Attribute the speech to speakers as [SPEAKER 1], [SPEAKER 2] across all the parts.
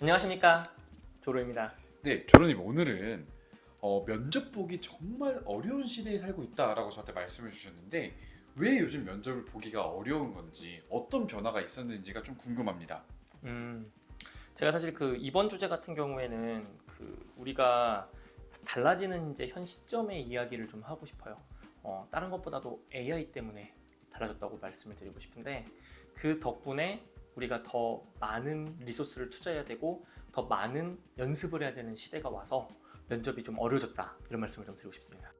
[SPEAKER 1] 안녕하십니까 조로입니다.
[SPEAKER 2] 네, 조로님 오늘은 어, 면접 보기 정말 어려운 시대에 살고 있다라고 저한테 말씀해 주셨는데 왜 요즘 면접을 보기가 어려운 건지 어떤 변화가 있었는지가 좀 궁금합니다.
[SPEAKER 1] 음, 제가 사실 그 이번 주제 같은 경우에는 그 우리가 달라지는 이제 현 시점의 이야기를 좀 하고 싶어요. 어, 다른 것보다도 AI 때문에 달라졌다고 말씀을 드리고 싶은데 그 덕분에 우리가 더 많은 리소스를 투자해야 되고 더 많은 연습을 해야 되는 시대가 와서 면접이 좀 어려워졌다 이런 말씀을 좀 드리고 싶습니다.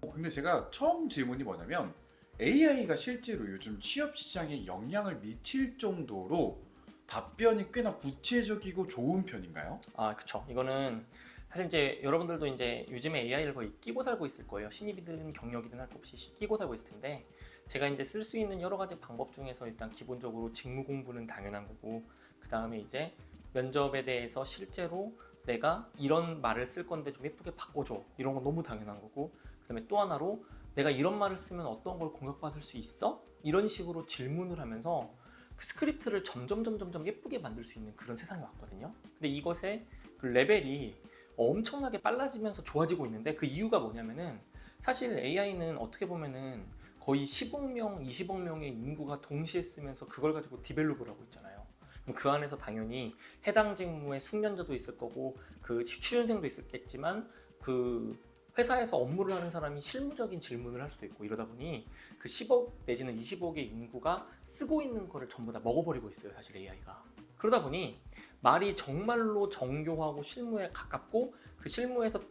[SPEAKER 2] 어, 근데 제가 처음 질문이 뭐냐면 AI가 실제로 요즘 취업 시장에 영향을 미칠 정도로 답변이 꽤나 구체적이고 좋은 편인가요?
[SPEAKER 1] 아, 그쵸. 이거는 사실 이제 여러분들도 이제 요즘에 AI를 거의 끼고 살고 있을 거예요. 신입이든 경력이든 할 것 없이 시- 끼고 살고 있을 텐데 제가 이제 쓸 수 있는 여러 가지 방법 중에서 일단 기본적으로 직무 공부는 당연한 거고 그 다음에 이제 면접에 대해서 실제로 내가 이런 말을 쓸 건데 좀 예쁘게 바꿔줘 이런 건 너무 당연한 거고 그 다음에 또 하나로 내가 이런 말을 쓰면 어떤 걸 공격받을 수 있어? 이런 식으로 질문을 하면서 그 스크립트를 점점 점점 점 예쁘게 만들 수 있는 그런 세상이 왔거든요. 근데 이것의 그 레벨이 엄청나게 빨라지면서 좋아지고 있는데 그 이유가 뭐냐면은 사실 AI는 어떻게 보면은 거의 10억 명, 20억 명의 인구가 동시에 쓰면서 그걸 가지고 디벨롭을 하고 있잖아요. 그 안에서 당연히 해당 직무에 숙련자도 있을 거고 그 취준생도 있었겠지만 그 회사에서 업무를 하는 사람이 실무적인 질문을 할 수도 있고 이러다 보니 그 10억 내지는 20억의 인구가 쓰고 있는 거를 전부 다 먹어버리고 있어요 사실 AI가 그러다 보니 말이 정말로 정교하고 실무에 가깝고 그 실무에서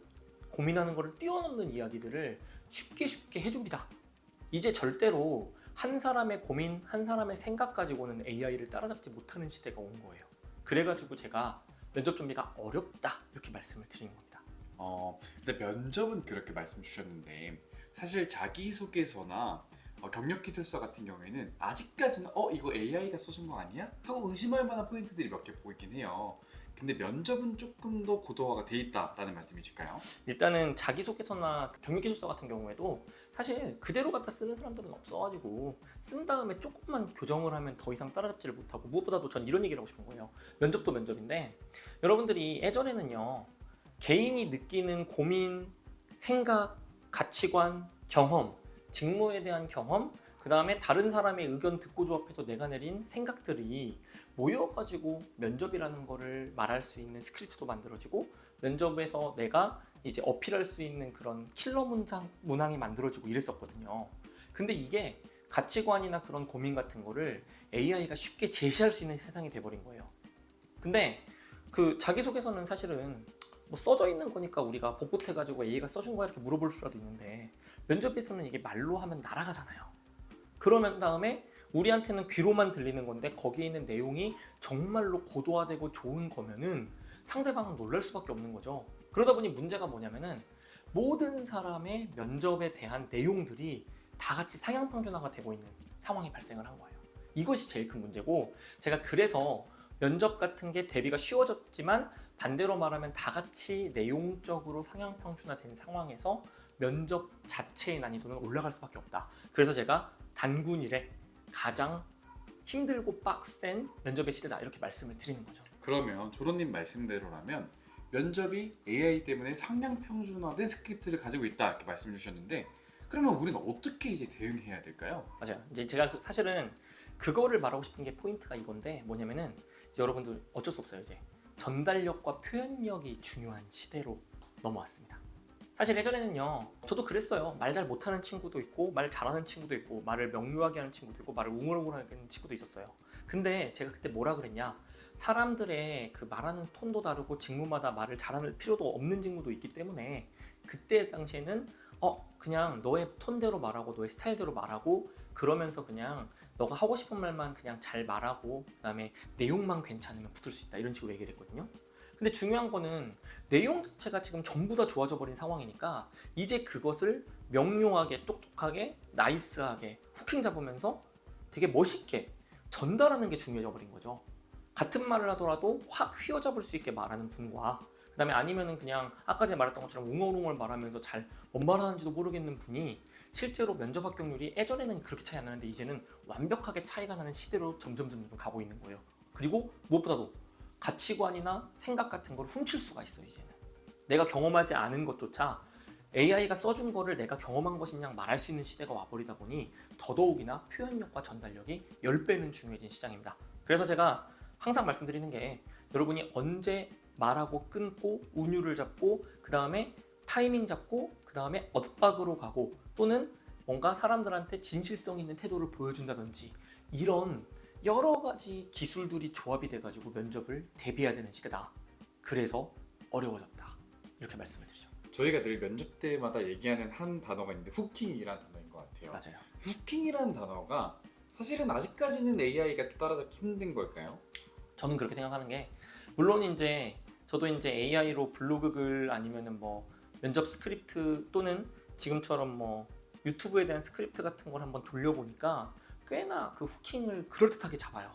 [SPEAKER 1] 고민하는 거를 뛰어넘는 이야기들을 쉽게 쉽게 해줍니다. 이제 절대로 한 사람의 고민, 한 사람의 생각 가지고는 AI를 따라잡지 못하는 시대가 온 거예요. 그래가지고 제가 면접 준비가 어렵다 이렇게 말씀을 드리는 겁니다.
[SPEAKER 2] 어, 일단 면접은 그렇게 말씀 주셨는데 사실 자기소개서나 어, 경력 기술서 같은 경우에는 아직까지는 어 이거 AI가 써준 거 아니야? 하고 의심할 만한 포인트들이 몇 개 보이긴 해요. 근데 면접은 조금 더 고도화가 돼 있다라는 말씀이실까요?
[SPEAKER 1] 일단은 자기소개서나 경력 기술서 같은 경우에도 사실 그대로 갖다 쓰는 사람들은 없어가지고 쓴 다음에 조금만 교정을 하면 더 이상 따라잡지를 못하고 무엇보다도 전 이런 얘기를 하고 싶은 거예요 면접도 면접인데 여러분들이 예전에는요 개인이 느끼는 고민, 생각, 가치관, 경험, 직무에 대한 경험 그 다음에 다른 사람의 의견 듣고 조합해서 내가 내린 생각들이 모여가지고 면접이라는 거를 말할 수 있는 스크립트도 만들어지고 면접에서 내가 이제 어필할 수 있는 그런 킬러 문장 문항이 만들어지고 이랬었거든요. 근데 이게 가치관이나 그런 고민 같은 거를 AI가 쉽게 제시할 수 있는 세상이 돼버린 거예요. 근데 그 자기소개서는 사실은 뭐 써져 있는 거니까 우리가 복붙해가지고 AI가 써준 거야 이렇게 물어볼 수라도 있는데 면접에서는 이게 말로 하면 날아가잖아요. 그러면 다음에 우리한테는 귀로만 들리는 건데 거기에 있는 내용이 정말로 고도화되고 좋은 거면은 상대방은 놀랄 수밖에 없는 거죠. 그러다 보니 문제가 뭐냐면은 모든 사람의 면접에 대한 내용들이 다 같이 상향 평준화가 되고 있는 상황이 발생을 한 거예요. 이것이 제일 큰 문제고 제가 그래서 면접 같은 게 대비가 쉬워졌지만 반대로 말하면 다 같이 내용적으로 상향 평준화된 상황에서 면접 자체의 난이도는 올라갈 수밖에 없다. 그래서 제가 단군일에 가장 힘들고 빡센 면접의 시대다 이렇게 말씀을 드리는 거죠.
[SPEAKER 2] 그러면 조로님 말씀대로라면 면접이 AI 때문에 상향 평준화된 스크립트를 가지고 있다 이렇게 말씀 주셨는데 그러면 우리는 어떻게 이제 대응해야 될까요?
[SPEAKER 1] 맞아요. 이제 제가 그- 사실은 그거를 말하고 싶은 게 포인트가 이건데 뭐냐면은 여러분들 어쩔 수 없어요. 이제 전달력과 표현력이 중요한 시대로 넘어왔습니다. 사실 예전에는요, 저도 그랬어요. 말 잘 못하는 친구도 있고, 말 잘하는 친구도 있고, 말을 명료하게 하는 친구도 있고, 말을 웅얼웅얼하게 하는 친구도 있었어요. 근데 제가 그때 뭐라 그랬냐? 사람들의 그 말하는 톤도 다르고 직무마다 말을 잘하는 필요도 없는 직무도 있기 때문에 그때 당시에는 어 그냥 너의 톤대로 말하고 너의 스타일대로 말하고 그러면서 그냥 너가 하고 싶은 말만 그냥 잘 말하고 그 다음에 내용만 괜찮으면 붙을 수 있다 이런 식으로 얘기를 했거든요. 근데 중요한 거는 내용 자체가 지금 전부 다 좋아져 버린 상황이니까 이제 그것을 명료하게 똑똑하게 나이스하게 후킹 잡으면서 되게 멋있게 전달하는 게 중요해져 버린 거죠. 같은 말을 하더라도 확 휘어잡을 수 있게 말하는 분과 그 다음에 아니면은 그냥 아까 제가 말했던 것처럼 웅얼웅얼 말하면서 잘 뭔 말하는지도 모르겠는 분이 실제로 면접 합격률이 예전에는 그렇게 차이 안 나는데 이제는 완벽하게 차이가 나는 시대로 점점 점점 가고 있는 거예요. 그리고 무엇보다도 가치관이나 생각 같은 걸 훔칠 수가 있어 이제는. 내가 경험하지 않은 것조차 AI가 써준 거를 내가 경험한 것인 양 말할 수 있는 시대가 와버리다 보니 더더욱이나 표현력과 전달력이 10배는 중요해진 시장입니다. 그래서 제가 항상 말씀드리는 게 여러분이 언제 말하고 끊고 운율을 잡고 그 다음에 타이밍 잡고 그 다음에 엇박으로 가고 또는 뭔가 사람들한테 진실성 있는 태도를 보여준다든지 이런 여러 가지 기술들이 조합이 돼가지고 면접을 대비해야 되는 시대다. 그래서 어려워졌다. 이렇게 말씀을 드리죠.
[SPEAKER 2] 저희가 늘 면접 때마다 얘기하는 한 단어가 있는데 후킹이라는 단어인 것 같아요.
[SPEAKER 1] 맞아요.
[SPEAKER 2] 후킹이라는 단어가 사실은 아직까지는 AI가 좀 따라잡기 힘든 걸까요?
[SPEAKER 1] 저는 그렇게 생각하는 게 물론 이제 저도 이제 AI로 블로그 글 아니면은 뭐 면접 스크립트 또는 지금처럼 뭐 유튜브에 대한 스크립트 같은 걸 한번 돌려보니까 꽤나 그 후킹을 그럴듯하게 잡아요.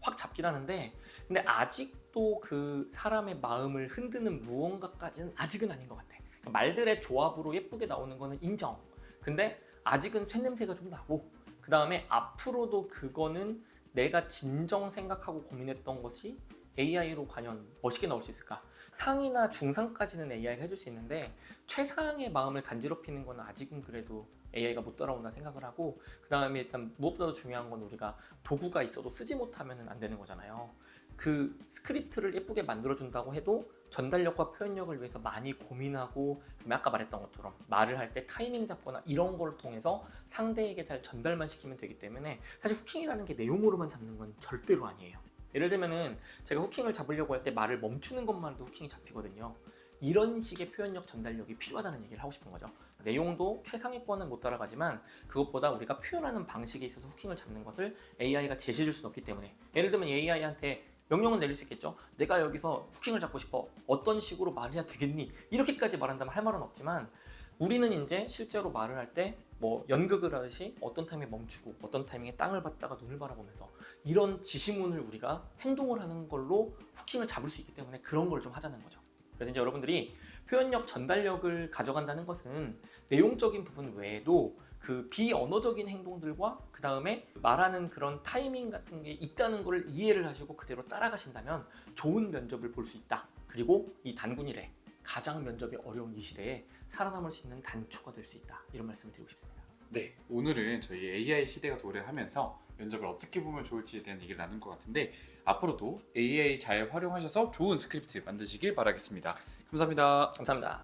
[SPEAKER 1] 확 잡긴 하는데 근데 아직도 그 사람의 마음을 흔드는 무언가까지는 아직은 아닌 것 같아. 그러니까 말들의 조합으로 예쁘게 나오는 거는 인정. 근데 아직은 쇳냄새가 좀 나고 그 다음에 앞으로도 그거는 내가 진정 생각하고 고민했던 것이 AI로 과연 멋있게 나올 수 있을까? 상이나 중상까지는 AI가 해줄 수 있는데 최상의 마음을 간지럽히는 건 아직은 그래도 AI가 못 따라온다 생각을 하고 그 다음에 일단 무엇보다도 중요한 건 우리가 도구가 있어도 쓰지 못하면 안 되는 거잖아요. 그 스크립트를 예쁘게 만들어준다고 해도 전달력과 표현력을 위해서 많이 고민하고 아까 말했던 것처럼 말을 할 때 타이밍 잡거나 이런 걸 통해서 상대에게 잘 전달만 시키면 되기 때문에 사실 후킹이라는 게 내용으로만 잡는 건 절대로 아니에요. 예를 들면은 제가 후킹을 잡으려고 할 때 말을 멈추는 것만으로도 후킹이 잡히거든요. 이런 식의 표현력 전달력이 필요하다는 얘기를 하고 싶은 거죠. 내용도 최상위권은 못 따라가지만 그것보다 우리가 표현하는 방식에 있어서 후킹을 잡는 것을 AI가 제시해 줄 수는 없기 때문에 예를 들면 AI한테 명령은 내릴 수 있겠죠. 내가 여기서 후킹을 잡고 싶어. 어떤 식으로 말해야 되겠니? 이렇게까지 말한다면 할 말은 없지만 우리는 이제 실제로 말을 할 때 뭐 연극을 하듯이 어떤 타이밍에 멈추고 어떤 타이밍에 땅을 받다가 눈을 바라보면서 이런 지시문을 우리가 행동을 하는 걸로 후킹을 잡을 수 있기 때문에 그런 걸 좀 하자는 거죠. 그래서 이제 여러분들이 표현력 전달력을 가져간다는 것은 내용적인 부분 외에도 그 비언어적인 행동들과 그 다음에 말하는 그런 타이밍 같은 게 있다는 걸 이해를 하시고 그대로 따라가신다면 좋은 면접을 볼 수 있다. 그리고 이 단군이래 가장 면접이 어려운 이 시대에 살아남을 수 있는 단초가 될 수 있다. 이런 말씀을 드리고 싶습니다.
[SPEAKER 2] 네, 오늘은 저희 AI 시대가 도래하면서 면접을 어떻게 보면 좋을지에 대한 얘기를 나눈 것 같은데 앞으로도 AI 잘 활용하셔서 좋은 스크립트 만드시길 바라겠습니다. 감사합니다.
[SPEAKER 1] 감사합니다.